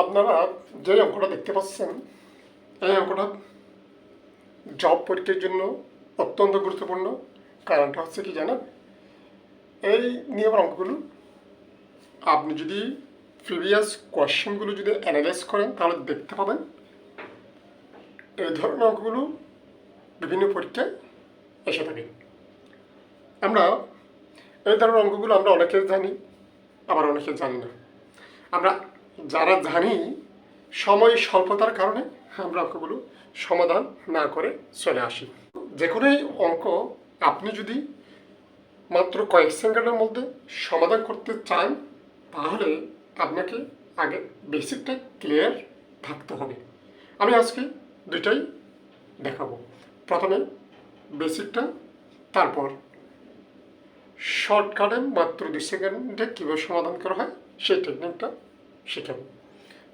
আপনারা যে অঙ্কটা দেখতে পাচ্ছেন, এই অঙ্কটা জব পরীক্ষার জন্য অত্যন্ত গুরুত্বপূর্ণ। কারণটা হচ্ছে কি জানেন? এই নিয়মের অঙ্কগুলো আপনি যদি প্রিভিয়াস কোয়েশ্চেনগুলো যদি অ্যানালাইজ করেন, তাহলে দেখতে পাবেন এই ধরনের অঙ্কগুলো বিভিন্ন পরীক্ষায় এসে থাকে। আমরা এই ধরনের অঙ্কগুলো আমরা অনেকে জানি, আবার অনেকে জানি না। আমরা যারা জানি সময় স্বল্পতার কারণে আমরা অঙ্কগুলো সমাধান না করে চলে আসি। যে কোনো অঙ্ক আপনি যদি মাত্র কয়েক সেকেন্ডের মধ্যে সমাধান করতে চান, তাহলে আপনাকে আগে বেসিকটা ক্লিয়ার থাকতে হবে। আমি আজকে দুইটাই দেখাবো। প্রথমে বেসিকটা, তারপর শর্টকাটে মাত্র দুই সেকেন্ডে কীভাবে সমাধান করা হয় সেই টেকনিকটা শেখাবো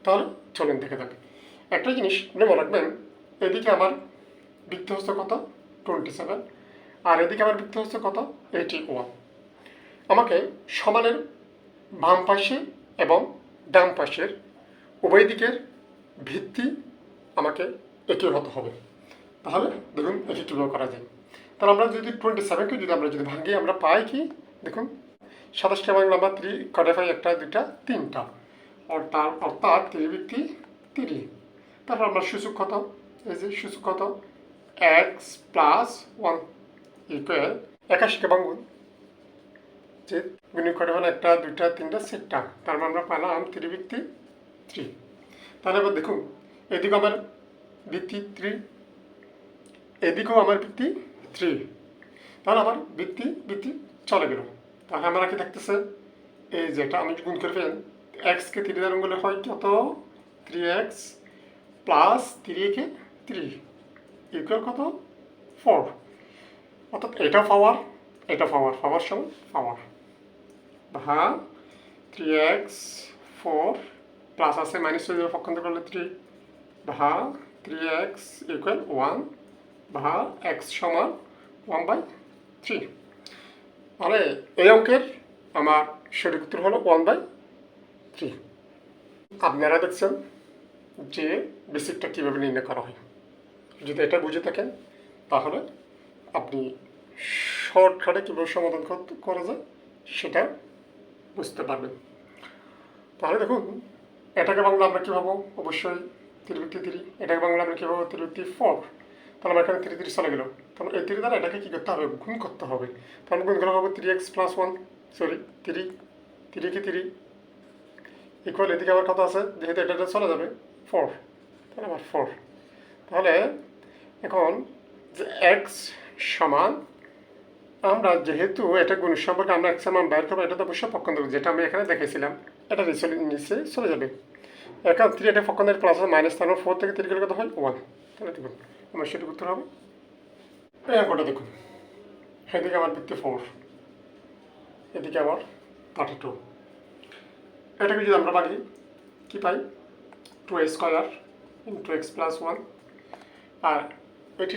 তাহলে চলেন দেখে থাকি। একটা জিনিস মনে রাখবেন, এদিকে আমার বৃত্তহস্ত কত? টোয়েন্টি সেভেন আর এদিকে আমার বৃত্তহস্ত কত? এইটি ওয়ান আমাকে সমানের বাম পাশে এবং ডান পাশের উভয় দিকের ভিত্তি আমাকে একই হতে হবে। তাহলে দেখুন এটি কীভাবে করা যায়। তাহলে আমরা যদি টোয়েন্টি সেভেনকে যদি আমরা যদি ভাঙি, আমরা পাই কি? দেখুন, সাতাশটা ভাঙলে আমরা থ্রি কটে একটা, দুইটা, তিনটা। অর্থাৎ অর্থাৎ ত্রিবৃত্তি তিরি তারপর আমরা সূচক কত? এই যে সূচক কত? এক্স প্লাস ওয়ান ইকুয়াল একাশিকে ভাঙুন যে গুণি করে হলো একটা, দুইটা, তিনটা, চারটা। তার মানে আমরা পেলাম ত্রিবৃত্তি থ্রি তাহলে এবার দেখুন এদিকে আমার বৃত্তি থ্রি এদিকেও আমার বৃত্তি থ্রি তাহলে আমার বৃত্তি বৃত্তি চলে গেল। তাহলে আমরা কি থাকতেছে? এই যেটা আমি গুণ করে ফেলেন। এক্সকে থ্রি দ্বারা গুণ করলে হয় কত? থ্রি এক্স প্লাস থ্রি কে থ্রি ইকুয়াল কত? ফোর অর্থাৎ এটা পাওয়ার এটা পাওয়ার পাওয়ার সমান পাওয়ার ভা থ্রি এক্স ফোর প্লাস আছে মাইনাস হয়ে যাবে পক্ষান্তর করলে থ্রি ভা থ্রি এক্স ইকুয়াল ওয়ান ভা এক্স সমান ওয়ান বাই থ্রি তাহলে এই অঙ্কের আমার সঠিক উত্তর হলো ওয়ান বাই থ্রি আপনারা দেখছেন যে বেসিকটা কীভাবে নির্ণয় করা হয়। যদি এটা বুঝে থাকেন, তাহলে আপনি শর্টকাটে কীভাবে সমাধান করা যায় সেটা বুঝতে পারবেন। তাহলে দেখুন, এটাকে বাংলা আমরা কী ভাবো অবশ্যই তিরবৃত্তি তিরি এটাকে বাংলা আমরা কী ভাবো তিরবৃত্তি ফোর। তাহলে আমার এখানে তিরি তিরি চলে গেল। তাহলে এই তিরি দ্বারা এটাকে কী করতে হবে? গুণ করতে হবে। তাহলে গুণ করা হবে three x plus one sorry তিরি তিরি কি তিরি ইকুয়াল এদিকে আমার কত আছে, যেহেতু এটা এটা চলে যাবে ফোর তাহলে আমার ফোর তাহলে এখন যে এক্স সমান, আমরা যেহেতু এটা গুণ সম্পর্কে আমরা এক্স সমান বাইর করব, এটা তো অবশ্যই পক্ষান্তর যেটা আমি এখানে দেখেছিলাম এটা নিচে চলে যাবে। এখন থ্রি এটা পক্ষান্তর প্লাস মাইনাস তার ফোর থেকে থ্রি কত হয়? ওয়ান তাহলে দেখুন, আমার সেটা উত্তর হবে। এই অঙ্কটা দেখুন। এদিকে আমার বৃত্তি ফোর এদিকে আমার থার্টি টু এটাকে যদি আমরা বাড়ি, কী পাই? Two square into x plus one আর এটি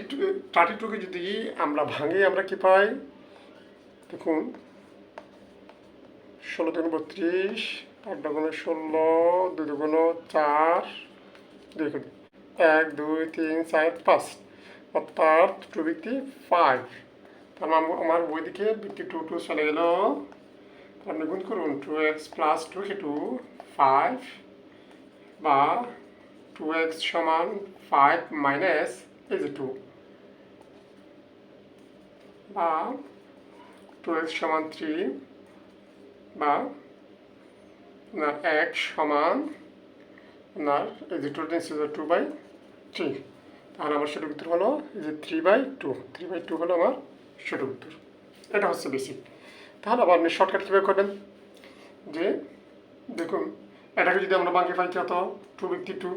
থার্টি টুকে যদি আমরা ভাঙি, আমরা কি পাই? দেখুন, ষোলো দুগুণ বত্রিশ, আট দুগুণে ষোলো, দুই দুগুণ চার, দুই এক দুই। তিন, চার, পাঁচ। অর্থাৎ টু বৃত্তি ফাইভ মানে আমার বই দিকে বৃত্তি টু টু চলে গেল আপনি গুণ করুন two x plus two two five বা টু এক্স সমান ফাইভ মাইনাস এই যে টু বা টু এক্স সমান থ্রি বা না এক সমান আপনার এই যে two tens two by three তাহলে আমার সঠিক উত্তর হলো যে three by two three by two হলো আমার সঠিক উত্তর, এটা হচ্ছে বেসিক তাহলে আবার আপনি শর্টকাট কীভাবে করবেন? যে, দেখুন, এটাকে যদি আমরা বাকি পাই, কত? টু ফিফটি টু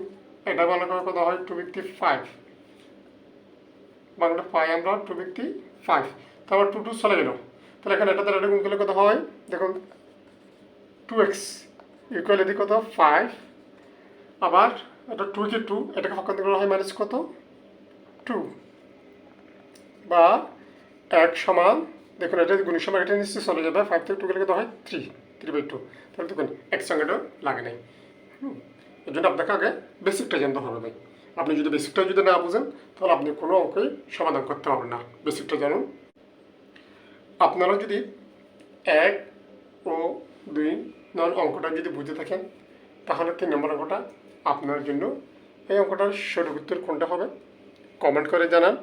এটা বাংলা করে কত হয়? টু ফিফটি ফাইভ বাংলা পাই আমরা টু ফিফটি ফাইভ তারপর টু টু চলে গেল। তাহলে এখানে এটা দ্বারা এটা গুণ করলে কত হয়? দেখুন টু এক্স ইকুয়াল এদিকে কত? ফাইভ আবার এটা টু কে টু এটাকে পক্ষান্ত করা হয়? মাইনাস কত? টু বা এক সমান দেখুন, এটা গুণের সময় এটা নিশ্চয়ই চলে যাবে। ফাইভ থেকে টু গেলে হয় থ্রি থ্রি বাই টু তাহলে দেখুন এক সঙ্গেটাও লাগে নাই। হুম, এই জন্য আপনাকে আগে বেসিকটা জানতে হবে ভাই। আপনি যদি বেসিকটা যদি না বুঝেন, তাহলে আপনি কোনো অঙ্কই সমাধান করতে পারবেন না। বেসিকটা জানুন। আপনারা যদি এক ও দুই নম্বর অঙ্কটা যদি বুঝে থাকেন, তাহলে তিন নম্বর অঙ্কটা আপনার জন্য এই অঙ্কটার সঠিক উত্তর কোনটা হবে? কমেন্ট করে জানান।